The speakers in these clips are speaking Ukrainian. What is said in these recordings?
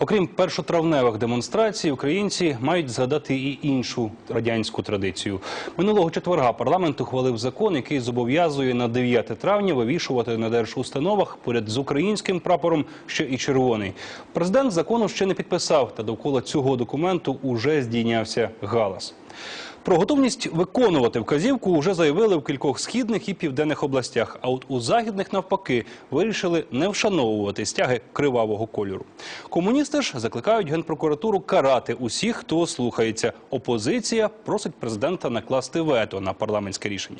Окрім першотравневих демонстрацій, українці мають згадати і іншу радянську традицію. Минулого четверга парламент ухвалив закон, який зобов'язує на 9 травня вивішувати на держустановах поряд з українським прапором ще і червоний. Президент закону ще не підписав, та довкола цього документу уже здійнявся галас. Про готовність виконувати вказівку вже заявили в кількох східних і південних областях. А от у західних навпаки вирішили не вшановувати стяги кривавого кольору. Комуністи ж закликають генпрокуратуру карати усіх, хто слухається. Опозиція просить президента накласти вето на парламентське рішення.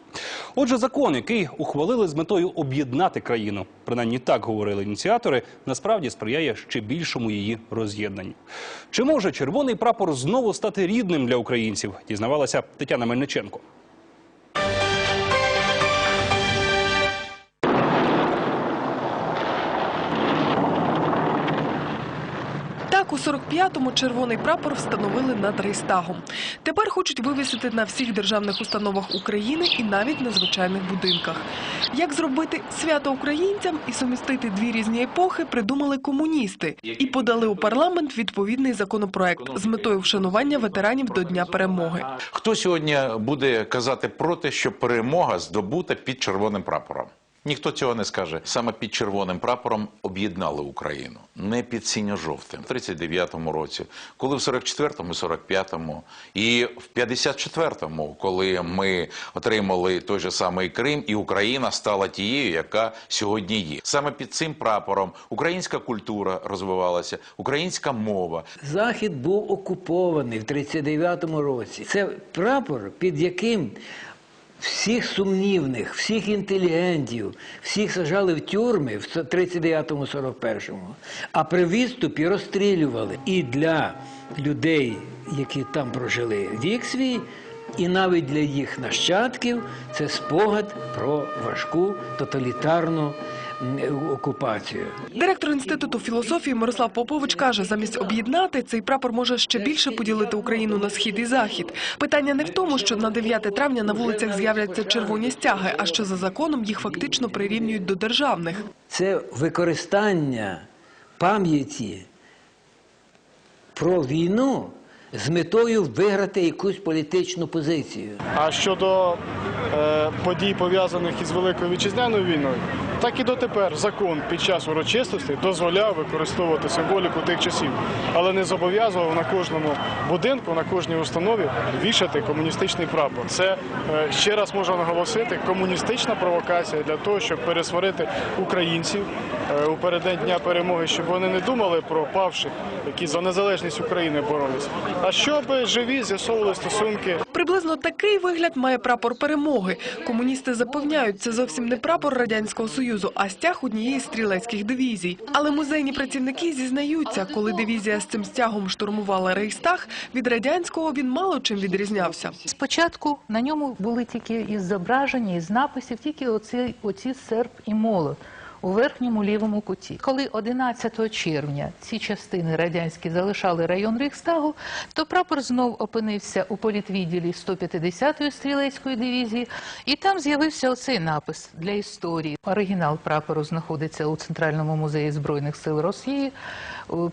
Отже, закон, який ухвалили з метою об'єднати країну, принаймні так говорили ініціатори, насправді сприяє ще більшому її роз'єднанню. Чи може червоний прапор знову стати рідним для українців? Дізнавалася Тетяна Мельниченко. Так, у 45-му червоний прапор встановили над Рейстагом. Тепер хочуть вивісити на всіх державних установах України і навіть на звичайних будинках. Як зробити свято українцям і сумістити дві різні епохи, придумали комуністи і подали у парламент відповідний законопроект з метою вшанування ветеранів до Дня перемоги. Хто сьогодні буде казати проти, що перемога здобута під червоним прапором? Ніхто цього не скаже. Саме під червоним прапором об'єднали Україну, не під синьо-жовтим. В 39-му році, коли в 44-му, 45-му і в 54-му, коли ми отримали той же самий Крим, і Україна стала тією, яка сьогодні є. Саме під цим прапором українська культура розвивалася, українська мова, Захід був окупований в 39-му році. Це прапор, під яким всіх сумнівних, всіх інтелігентів, всіх сажали в тюрми в 39-му, 41-му, а при відступі розстрілювали. І для людей, які там прожили вік свій, і навіть для їх нащадків це спогад про важку тоталітарну окупацію. Директор інституту філософії Мирослав Попович каже, замість об'єднати цей прапор може ще більше поділити Україну на схід і захід. Питання не в тому, що на 9 травня на вулицях з'являться червоні стяги, а що за законом їх фактично прирівнюють до державних. це використання пам'яті про війну з метою виграти якусь політичну позицію. А щодо е, подій, пов'язаних із Великою вітчизняною війною, так і дотепер закон під час урочистості дозволяв використовувати символіку тих часів, але не зобов'язував на кожному будинку, на кожній установі вішати комуністичний прапор. Це е, ще раз можу наголосити, комуністична провокація для того, щоб пересварити українців е, у переддень дня перемоги, щоб вони не думали про павших, які за незалежність України боролись, а щоб живі з'ясовували стосунки Приблизно такий вигляд має прапор перемоги. Комуністи запевняють, це зовсім не прапор радянського союзу, а стяг однієї стрілецьких дивізій. Але музейні працівники зізнаються, коли дивізія з цим стягом штурмувала Рейхстаг, від радянського він мало чим відрізнявся. Спочатку на ньому були тільки із зображення, із написів, тільки оці, оці серп і молот у верхньому лівому куті. Коли 11 червня ці частини радянські залишали район Рейхстагу, то прапор знов опинився у політвідділі 150-ї стрілецької дивізії, і там з'явився оцей напис для історії. Оригінал прапору знаходиться у Центральному музеї Збройних сил Росії.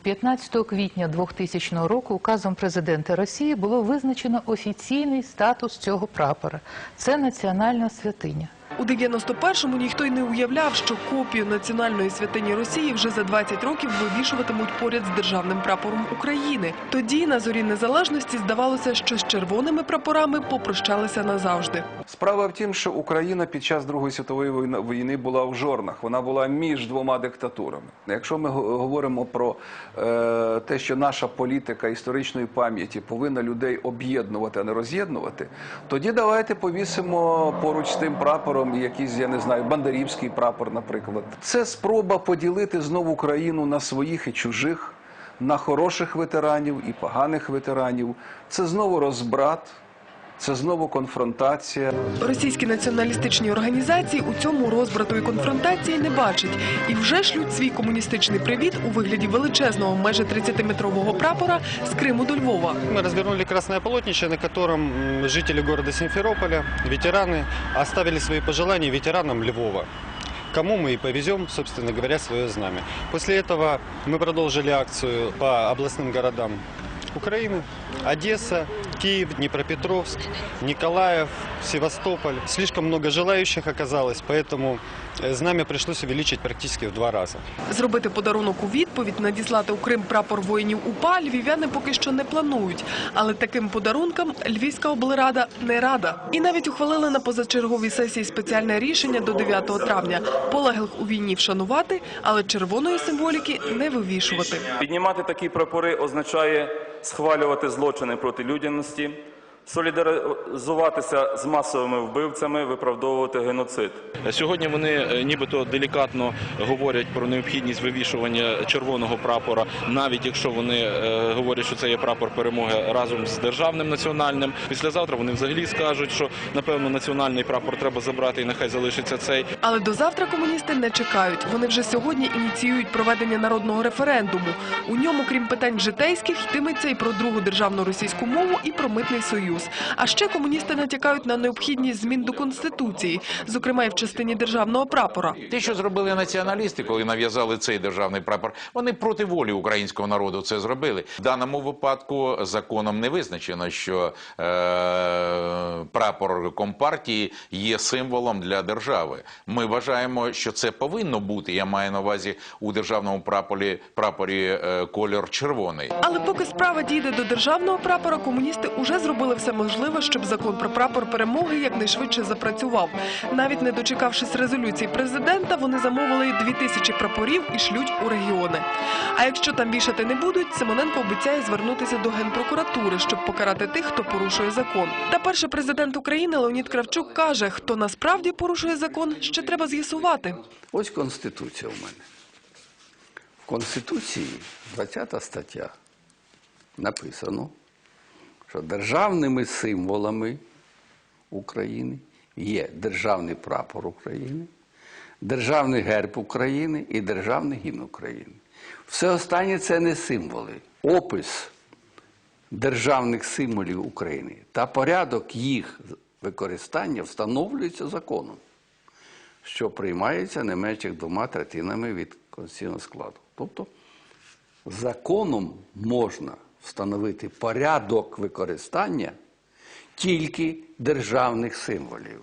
15 квітня 2000 року указом президента Росії було визначено офіційний статус цього прапора. Це національна святиня. У 91-му ніхто й не уявляв, що копію національної святині Росії вже за 20 років вивішуватимуть поряд з державним прапором України. Тоді на зорі незалежності здавалося, що з червоними прапорами попрощалися назавжди. Справа в тім, що Україна під час Другої світової війни- була в жорнах. Вона була між двома диктатурами. Якщо ми говоримо про е, те, що наша політика історичної пам'яті повинна людей об'єднувати, а не роз'єднувати, тоді давайте повісимо поруч з тим прапором якийсь, я не знаю, бандерівський прапор, наприклад. Це спроба поділити знову Україну на своїх і чужих, на хороших ветеранів і поганих ветеранів. Це знову розбрат. Це знову конфронтація. Російські націоналістичні організації у цьому розбрату і конфронтації не бачать і вже шлють свій комуністичний привіт у вигляді величезного майже 30-метрового прапора з Криму до Львова. Мы развернули красное полотнище, на котором м, жители города Симферополя, ветераны, оставили свои пожелания ветеранам Львова. кому мы и повезем, собственно говоря, свое знамя. После этого мы продолжили акцию по областным городам Украины. Одесса, Киев, Днепропетровск, Николаев, Севастополь. Слишком много желающих оказалось, поэтому э, знамя пришлось увеличить практически в два раза. Зробити подарунок у відповідь, надіслати у Крим прапор воїнів УПА львів'яни поки що не планують. Але таким подарункам Львівська облрада не рада. І навіть ухвалили на позачерговій сесії спеціальне рішення до 9 травня. Полеглих у війні вшанувати, але червоної символіки не вивішувати. Піднімати такі прапори означає схвалювати злочини проти людяності, солідаризуватися з масовими вбивцями, виправдовувати геноцид. Сьогодні вони е, нібито делікатно говорять про необхідність вивішування червоного прапора, навіть якщо вони е, говорять, що це є прапор перемоги разом з державним національним. Післязавтра вони взагалі скажуть, що напевно національний прапор треба забрати і нехай залишиться цей. Але до завтра комуністи не чекають. Вони вже сьогодні ініціюють проведення народного референдуму. У ньому, крім питань житейських, йтиметься і про другу державну російську мову, і про митний союз. А ще комуністи натякають на необхідність змін до конституції, зокрема і в частині державного прапора. Те, що зробили націоналісти, коли нав'язали цей державний прапор, вони проти волі українського народу це зробили. В даному випадку законом не визначено, що е, прапор компартії є символом для держави. Ми вважаємо, що це повинно бути. Я маю на увазі у державному прапорі прапорі е, кольор червоний. Але поки справа дійде до державного прапора, комуністи уже зробили все можливе, щоб закон про прапор перемоги якнайшвидше запрацював. Навіть не дочекавшись резолюції президента, вони замовили дві тисячі прапорів і шлють у регіони. А якщо там вішати не будуть, Симоненко обіцяє звернутися до генпрокуратури, щоб покарати тих, хто порушує закон. Та перший президент України Леонід Кравчук каже, хто насправді порушує закон, ще треба з'ясувати. Ось Конституція у мене. В Конституції, 20 стаття, написано, що державними символами України є державний прапор України, державний герб України і державний гімн України. Все останнє це не символи. Опис державних символів України та порядок їх використання встановлюється законом що приймається не менше двома третинами від конституційного складу. Тобто законом можна встановити порядок використання тільки державних символів.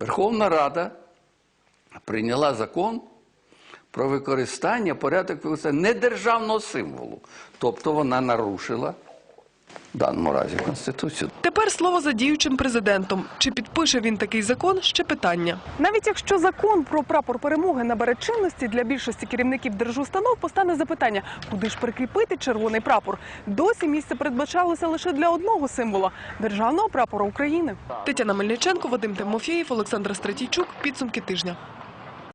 Верховна Рада прийняла закон про використання, порядок використання недержавного символу. Тобто вона нарушила в даному разі Конституцію. Тепер слово за діючим президентом. Чи підпише він такий закон? Ще питання. Навіть якщо закон про прапор перемоги набере чинності для більшості керівників держустанов, постане запитання, куди ж прикріпити червоний прапор. Досі місце передбачалося лише для одного символа державного прапора України. Тетяна Мельниченко, Вадим Тимофєєв, Олександр Стратійчук. Підсумки тижня.